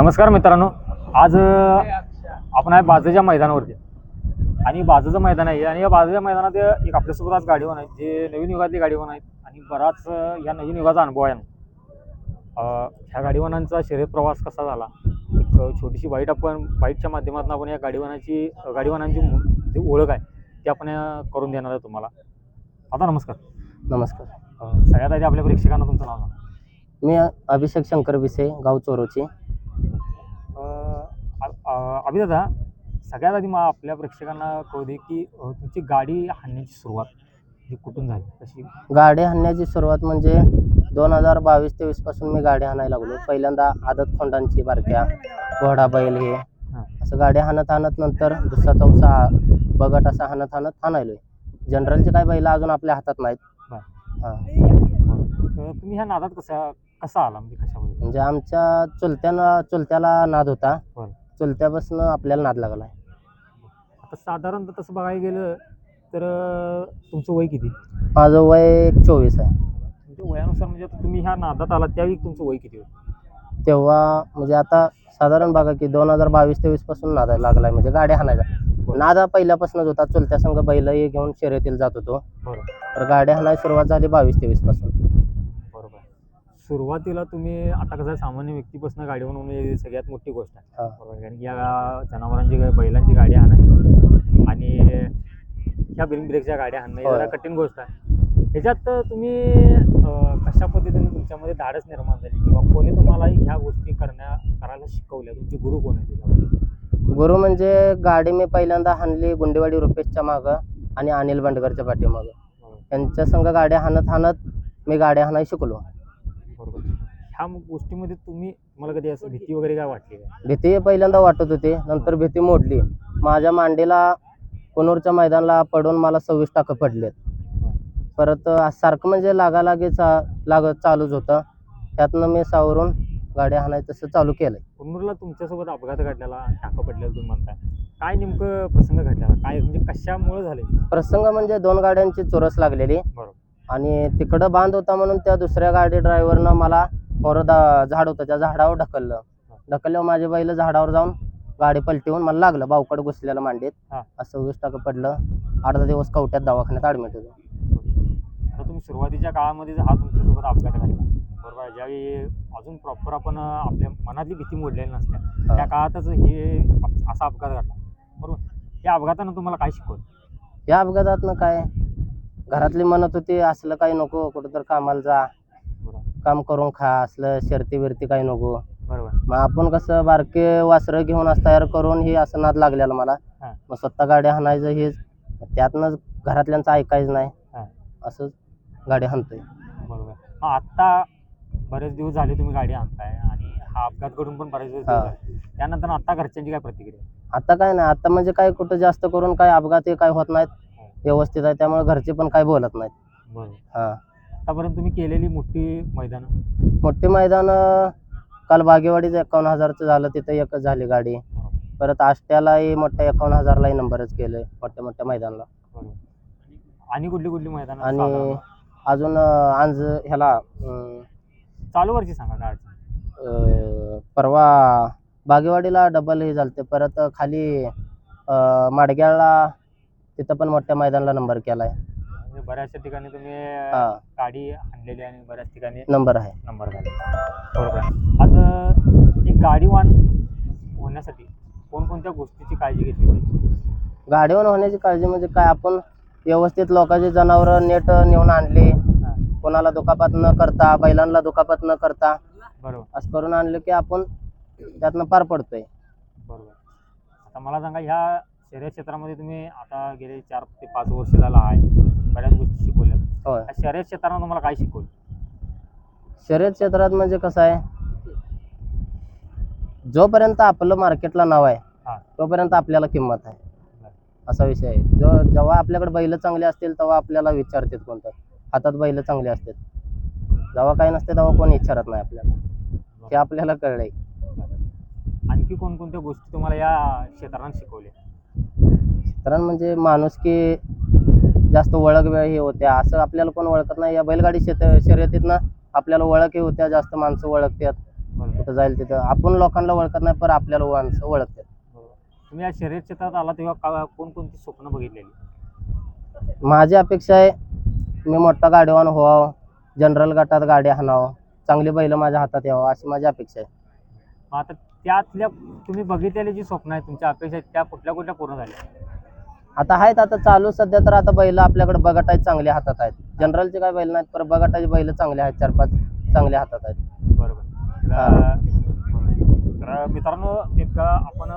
नमस्कार मित्रांनो. आज आपण आहे बाजूच्या मैदानावरती. आणि बाजूचं मैदान आहे आणि या बाजूच्या मैदानात एक आपल्यासोबत आज गाडीवान आहेत जे नवीन युगातली गाडीवान आहेत. आणि बराच या नवीन युगाचा अनुभव आहे. ह्या गाडीवानांचा शर्यत प्रवास कसा झाला? एक छोटीशी बाईट आपण बाईटच्या माध्यमातून आपण या गाडीवानाची गाडीवानांची जी ओळख आहे ती आपण करून देणार आहे तुम्हाला. आता नमस्कार. नमस्कार. सगळ्यात आधी आपल्या प्रेक्षकांना तुमचं नाव. मी अभिषेक शंकर बिसे गाव चोरोची. अभिदादा सगळ्यात आधी मग आपल्या प्रेक्षकांना कळू दे की अ, तुमची गाडी हाणण्याची सुरुवात ही कुठून झाली? कशी? गाडी हाणण्याची सुरुवात म्हणजे दोन हजार बावीस तेवीसपासून मी गाडी हाणायला लागलो. पहिल्यांदा आदत खोंडांची बारक्या घोडा बैल हे. असं गाडी हाणत हाणत नंतर दुसरा चौसा बगट असा हाणत हाणत हाणायलोय. जनरलचे काय बैल अजून आपल्या हातात नाहीत. बरं. हां. बरं. तर तुम्ही ह्या नादात कसा कसा आला? म्हणजे कशामध्ये म्हणजे आमच्या चुलत्यानं चुलत्याला नाद होता. बरं. चुलत्यापासून आपल्याला नाद लागलाय. आता साधारणतः तसं बघायला गेलं तर अ, तुमचं वय किती? माझं वय एक चोवीस आहे. तुमच्या वयानुसार म्हणजे आता तुम्ही ह्या नादात आला त्यावेळी तुमचं वय किती होतं? तेव्हा म्हणजे आता साधारण बघा की दोन हजार बावीस तेवीसपासून नादा लागलाय म्हणजे गाड्या हाणायचा नादा पहिल्यापासूनच होता चुलत्या संघ बैलही घेऊन शर्यतीला जात होतो. बरोबर तर गाड्या हाणायला सुरुवात झाली बावीस तेवीसपासून. बरोबर सुरुवातीला तुम्ही आता कसं सामान्य व्यक्तीपासून गाडी बनवणे सगळ्यात मोठी गोष्ट आहे. बरोबर. कारण की या जनावरांची बैलांची गाडी हाणणं आणि ह्या बिन ब्रेकच्या गाड्या होय. जरा कठीण गोष्ट आहे. ह्याच्यात तुम्ही कशा पद्धतीने तुमच्यामध्ये धाडस निर्माण झाली? किंवा कोणी तुम्हाला ह्या गोष्टी करण्या करायला शिकवल्या? तुमचे गुरु कोण आहे गुरु म्हणजे गाडी मी पहिल्यांदा हाणली गुंडेवाडी रुपेशच्या मागं आणि अनिल बंडकरच्या पाठीमागं. त्यांच्या संघ गाड्या हाणत हाणत मी गाड्या हाणायला शिकलो. ह्या गोष्टीमध्ये तुम्ही तुम्हाला कधी असं भीती वगैरे काय वाटली भीती पहिल्यांदा वाटत होती नंतर भीती मोडली. माझ्या मांडीला कोनूरच्या मैदानाला पडून मला सव्वीस टाकं पडलेत. परत सारखं म्हणजे लागालागी चा लागत चालूच होतं. त्यातनं मी सावरून गाड्या हाणायचं तसं चालू केलंय. कुन्नूरला तुमच्यासोबत अपघात घडलेला टाका पडलेला तुम्ही म्हणताय. काय नेमकं प्रसंग घडलेला काय म्हणजे कशामुळे झाले? प्रसंग म्हणजे दोन गाड्यांची चोरस लागलेली. बरोबर. आणि तिकडं बांध होता म्हणून त्या दुसऱ्या गाडी ड्रायव्हरनं मला मोरदा झाड होतं त्या झाडावर ढकललं. ढकलल्यावर माझे बैल झाडावर जाऊन गाडी पलटवून मला लागलं बावकड घुसलेलं मांडीत. हा. असं वीस टाकं पडलं. अर्धा दिवस कवट्यात दवाखान्यात ऍडमिट होतो. आता तुम्ही सुरुवातीच्या काळामध्ये हा तुमच्यासोबत अपघात घडला बरोबर आहे. ज्यावेळी अजून प्रॉपर आपण आपल्या मनातली भीती मोडलेली नसते हा. त्या काळातच हे असा अपघात घडला. बरोबर? या अपघातानं तुम्हाला काय शिकवलं? या अपघातातनं काय? घरातली म्हणत होती असलं काही नको कुठं तर कामाला जा. काम करून खा असलं शर्ती बिरती काही नको. बरोबर. मग आपण कसं बारके वासरं घेऊन असं तयार करून हे असं नाद लागलेलं मला. हा. मग स्वतः गाड्या हाणायचं हे त्यातनं घरातल्यांचं ऐकायचं नाही. हा. असं गाडी हाणतोय. बरोबर. मग आत्ता बरेच दिवस झाले तुम्ही गाडी आणताय आणि हा अपघात घडून पण बरेच दिवस हा. झाले. त्यानंतर आता घरच्यांची काय प्रतिक्रिया? आता काय नाही. आता म्हणजे काय कुठं जास्त करून काय अपघात हे काय होत नाहीत. व्यवस्थित आहे. त्यामुळे घरचे पण काय बोलत नाहीत. बरोबर. हा. आतापर्यंत तुम्ही केलेली मोठी मैदान? मोठी मैदान काल बागेवाडीचं एकावन्न हजारचं झालं तिथं एकच झाली गाडी. परत आष्ट्यालाही मोठ्या एकावन्न हजारलाही नंबरच केलंय मोठ्या मोठ्या मैदानाला. आणि कुठली कुठली मैदान? आणि अजून आज ह्याला चालू वरची सांगा काय परवा बागेवाडीला डबल हे झालं परत खाली माडग्याला तिथं पण मोठ्या मैदानाला नंबर केलाय. म्हणजे बऱ्याचशा ठिकाणी तुम्ही हा. गाडी आणलेली आणि बऱ्याच ठिकाणी नंबर आहे. नंबर झाले. बरोबर आहे. आज एक गाडीवान होण्यासाठी कोणकोणत्या गोष्टीची काळजी घेतली पाहिजे? गाडीवर होण्याची काळजी म्हणजे काय? आपण व्यवस्थित लोकांची जनावरं नेट नेऊन आणली. हा, कोणाला दुखापत न करता बैलांना दुखापत न करता. बरोबर. असं करून आणलं की आपण त्यातनं पार पडतोय. बरोबर. आता मला सांगा ह्या शर्यत क्षेत्रामध्ये तुम्ही आता गेले चार ते पाच वर्ष झाला आहे. बऱ्याच गोष्टी शिकवल्या. होय. या शर्यत क्षेत्रानं तुम्हाला काय शिकवलं? शर्यत क्षेत्रात म्हणजे कसं आहे? जोपर्यंत आपलं मार्केटला नाव आहे हा. तोपर्यंत आपल्याला किंमत आहे. असा विषय आहे. जो जेव्हा आपल्याकडे बैल चांगले असतील तेव्हा आपल्याला विचारतात कोणतं? हातात बैल चांगले असतात. जेव्हा काही नसते तेव्हा कोण विचारत नाही आपल्याला. ते आपल्याला कळलंय. आणखी कोणकोणत्या गोष्टी तुम्हाला या क्षेत्रानं शिकवल्या? कारण म्हणजे माणूस की जास्त ओळख हे होत्या असं आपल्याला कोण ओळखत नाही. या बैलगाडी शेत शर्यतीतनं आपल्याला ओळख हे होत्या जास्त माणसं ओळखतात. कुठं जाईल तिथं. आपण लोकांना ओळखत नाही पण आपल्याला माणसं ओळखतात. तुम्ही या शर्यत क्षेत्रात आला तेव्हा का कोणकोणती स्वप्न बघितलेली? माझी अपेक्षा आहे मी मोठा गाडीवान व्हावं. जनरल गटात गाडी हाणावं चांगली बैल माझ्या हातात यावं अशी माझी अपेक्षा आहे. आता त्यातल्या तुम्ही बघितलेली जी स्वप्न आहेत तुमच्या अपेक्षा आहेत त्या कुठल्या कुठल्या पूर्ण झाल्या? आता आहेत आता चालू. सध्या तर आता बैल आपल्याकडे बगटाचे चांगल्या हातात आहेत. जनरलचे काय बैल नाहीत पण बगटाचे बैल चांगले आहेत चार पाच चांगल्या हातात आहेत. बरोबर. तर- तर मित्रांनो एक आपण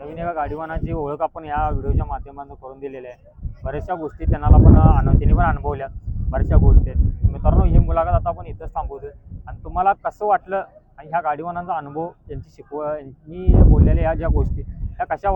नवीन एका गाडीवानाची ओळख आपण या व्हिडिओच्या माध्यमातून करून दिलेली आहे. बऱ्याचशा गोष्टी त्यांना पण अनु त्यांनी पण अनुभवल्या बऱ्याचशा गोष्टी. आहेत मित्रांनो ही मुलाखत आता आपण इथंच थांबवतोय. आणि तुम्हाला कसं वाटलं आणि ह्या गाडीवानांचा अनुभव यांची शिकव यांनी बोललेल्या ह्या ज्या गोष्टी त्या कशा